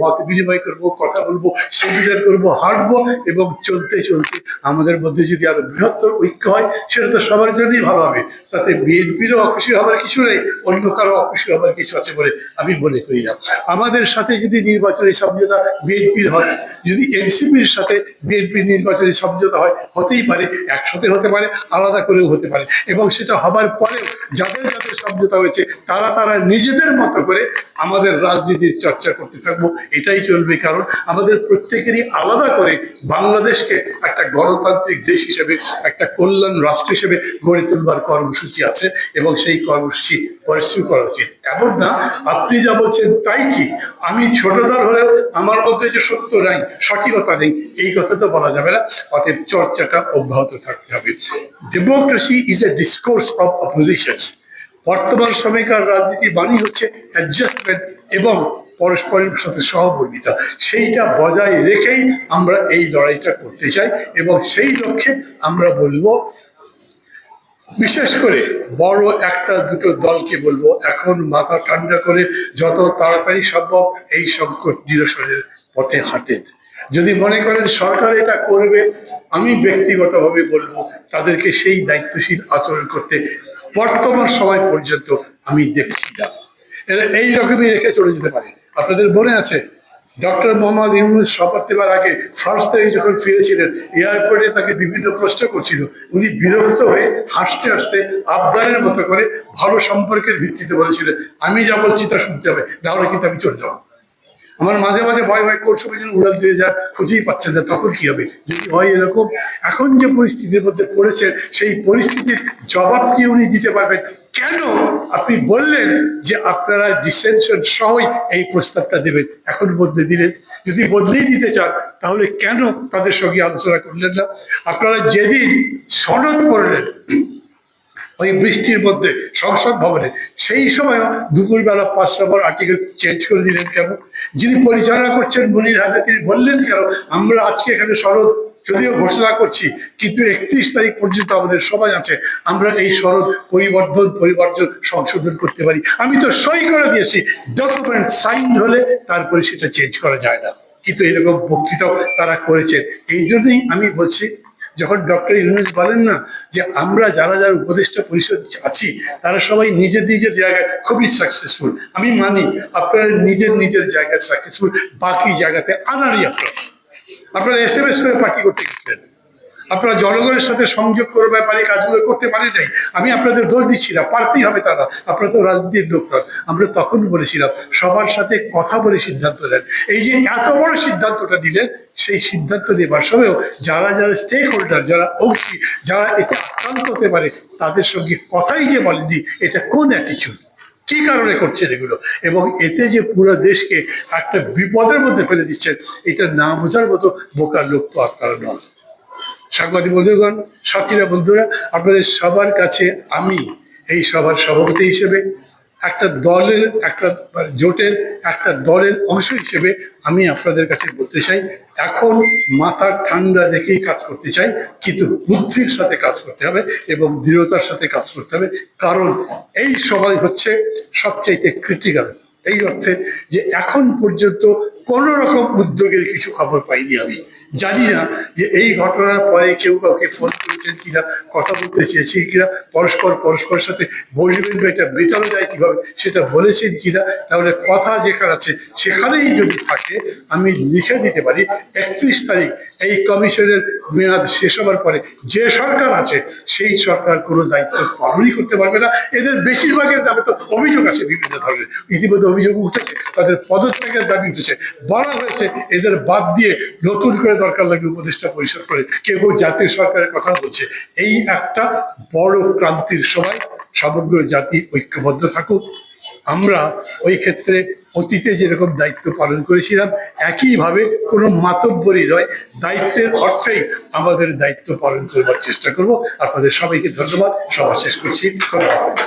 মত বিনিময় করব, কথা বলব সেমিনার করব, হাঁটবো এবং চলতে চলতে আমাদের মধ্যে যদি আরও বৃহত্তর ঐক্য হয়, সেটা তো সবার জন্যই ভালো হবে। তাতে বিএনপিরও অখুশি হবার কিছু নেই, অন্য কারও অখুশি হবার কিছু আছে বলে আমি মনে করি না। আমাদের সাথে যদি নির্বাচনী সমঝোতা বিএনপির হয়, যদি এনসিপির সাথে বিএনপির নির্বাচনী সমঝোতা হয়, হতেই পারে, একসাথে হতে পারে, আলাদা করেও হতে পারে। এবং সেটা হবার পরেও যাদের যাদের সমঝোতা হয়েছে, তারা তারা নিজেদের মতো করে আমাদের রাজনীতির চর্চা করতে থাকব। এটাই চলবে। কারণ আমাদের প্রত্যেকেরই আলাদা করে বাংলাদেশকে একটা গণতান্ত্রিক দেশ হিসেবে, একটা কল্যাণ রাষ্ট্র হিসেবে গড়ে তোলবার কর্মসূচি আছে এবং সেই কর্মসূচি পরিশ্রম করা উচিত। এমন না, আপনি যা বলছেন তাই ঠিক। আমি ছোটদার হলেও আমার মধ্যে যে সত্য নাই, সঠিকতা নেই, এই কথা তো বলা যাবে না। অতএব চর্চাটা অব্যাহত থাকতে হবে। Democracy is a discourse of oppositions বর্তমান সময়কার রাজনীতি বাণী হচ্ছে অ্যাডজাস্টমেন্ট এবং পরস্পরের সাথে সহমর্মিতা। সেইটা বজায় রেখেই আমরা এই লড়াইটা করতে চাই এবং সেই লক্ষ্যে আমরা বলব, বিশেষ করে বড় একটা দুটো দলকে বলব, এখন মাথা ঠান্ডা করে যত তাড়াতাড়ি সম্ভব এই সংকট নিরসনের পথে হাঁটেন। যদি মনে করেন সরকার এটা করবে, আমি ব্যক্তিগতভাবে বলব, তাদেরকে সেই দায়িত্বশীল আচরণ করতে বর্তমান সময় পর্যন্ত আমি দেখছি না। এই রকমই রেখে চলে যেতে পারে। আপনাদের মনে আছে? ডক্টর মোহাম্মদ ইউনুস শপথ নেবার আগে ফার্স্ট থেকে যখন ফিরেছিলেন, এয়ারপোর্টে তাকে বিভিন্ন প্রশ্ন করছিল। উনি বিরক্ত হয়ে হাসতে হাসতে আবদারের মতো করে ভালো সম্পর্কের ভিত্তিতে বলেছিলেন, আমি যা বলছি তা শুনতে হবে নাহলে কিন্তু আমি চলে যাব। আমার মাঝে মাঝে ভয় ভয় করছে পেছনে উড়াল দিয়ে যা খুঁজেই পাচ্ছেন না, তখন কি হবে? যদি হয় এরকম, এখন যে পরিস্থিতির মধ্যে পড়েছেন সেই পরিস্থিতির জবাব কি উনি দিতে পারবেন? কেন? আপনি বললেন যে আপনারা ডিসেনশন সহই এই প্রস্তাবটা দেবেন। এখন বদলে দিলেন। যদি বদলেই দিতে চান, তাহলে কেন তাদের সঙ্গে আলোচনা করলেন না? আপনারা যেদিন সনদ পড়লেন ওই বৃষ্টির মধ্যে সংসদ ভবনে। সেই সময়ও দুপুরবেলা পাঁচ নম্বর আর্টিকেল চেঞ্জ করে দিলেন কেন? যিনি পরিচালনা করছেন মনির হাতে, তিনি বললেন কেন, আমরা আজকে এখানে শরৎ যদিও ঘোষণা করছি, কিন্তু একত্রিশ তারিখ পর্যন্ত আমাদের সময় আছে, আমরা এই শরৎ পরিবর্তন পরিবর্তন সংশোধন করতে পারি। আমি তো সই করে দিয়েছি ডকুমেন্ট সাইন হলে তারপরে সেটা চেঞ্জ করা যায় না। কিন্তু এরকম বক্তৃতাও তারা করেছেন। এই জন্যই আমি বলছি যখন ডক্টর ইউনুস বলেন না যে আমরা যারা যারা উপদেষ্টা পরিষদ আছি, তারা সবাই নিজের নিজের জায়গায় খুবই সাকসেসফুল আমি মানি আপনারা নিজের নিজের জায়গায় সাকসেসফুল বাকি জায়গাতে আনারই আপনারা। আপনারা এস এম এস করে পার্টি করতে গেছিলেন। আপনারা জনগণের সাথে সংযোগ করে পারে কাজগুলো করতে পারে নাই। আমি আপনাদের দোষ দিচ্ছি না, পারতেই হবে তারা। আপনারা তো রাজনীতির লোক নন। আমরা তখন বলেছিলাম, সবার সাথে কথা বলে সিদ্ধান্ত নেন। এই যে এত বড় সিদ্ধান্তটা নিলেন, সেই সিদ্ধান্ত নেবার সময়ও যারা যারা স্টেক হোল্ডার যারা অংশী, যারা এতে আক্রান্ত হতে পারে, তাদের সঙ্গে কথাই যে বলেনি এটা কোন অ্যাটিচিউড কি কারণে করছেন এগুলো? এবং এতে যে পুরো দেশকে একটা বিপদের মধ্যে ফেলে দিচ্ছেন, এটা না বোঝার মতো বোকার লোক তো আপনারা নন। সাংবাদিক বন্ধুগণ, সাথীরা, বন্ধুরা, আপনাদের সবার কাছে আমি এই সভার সভাপতি হিসেবে, একটা দলের, একটা জোটের, একটা দলের অংশ হিসেবে আমি আপনাদের কাছে বলতে চাই, এখন মাথা ঠান্ডা দেখেই কাজ করতে চাই, কিন্তু বুদ্ধির সাথে কাজ করতে হবে এবং দৃঢ়তার সাথে কাজ করতে হবে, কারণ এই সবাই হচ্ছে সবচাইতে ক্রিটিক্যাল এই অর্থে যে এখন পর্যন্ত কোনো রকম উদ্যোগের কিছু খবর পাইনি আমি। জানি না যে এই ঘটনার পরে কেউ কাউকে ফোন করেছেন কিনা, কথা বলতে চেয়েছেন কিনা, পরস্পর পরস্পরের সাথে বসবেন বা এটা মেটানো যায় কীভাবে, সেটা বলেছেন কিনা, তাহলে কথা যেখানে আছে সেখানেই যদি থাকে, আমি লিখে দিতে পারি, একত্রিশ তারিখ এই কমিশনের মেয়াদ শেষ হওয়ার পরে যে সরকার আছে, সেই সরকার কোনো দায়িত্ব পালনই করতে পারবে না। এদের বেশিরভাগের নামে তো অভিযোগ আছে বিভিন্ন ধরনের। ইতিমধ্যে অভিযোগ উঠেছে, তাদের পদত্যাগের দাবি উঠেছে। বলা হয়েছে এদের বাদ দিয়ে নতুন করে দরকার লাগবে উপদেষ্টা পরিষদ করে। কেউ জাতীয় সরকারের কথা বলছে। এই একটা বড় ক্রান্তির সময়। সমগ্র জাতি ঐক্যবদ্ধ থাকুক। আমরা ওই ক্ষেত্রে অতীতে যেরকম দায়িত্ব পালন করেছিলাম, একইভাবে কোনো মাতব্বরী নয়, দায়িত্বের অর্থেই আমাদের দায়িত্ব পালন করবার চেষ্টা করব। আপনাদের সবাইকে ধন্যবাদ। সভা শেষ করছি। ধন্যবাদ।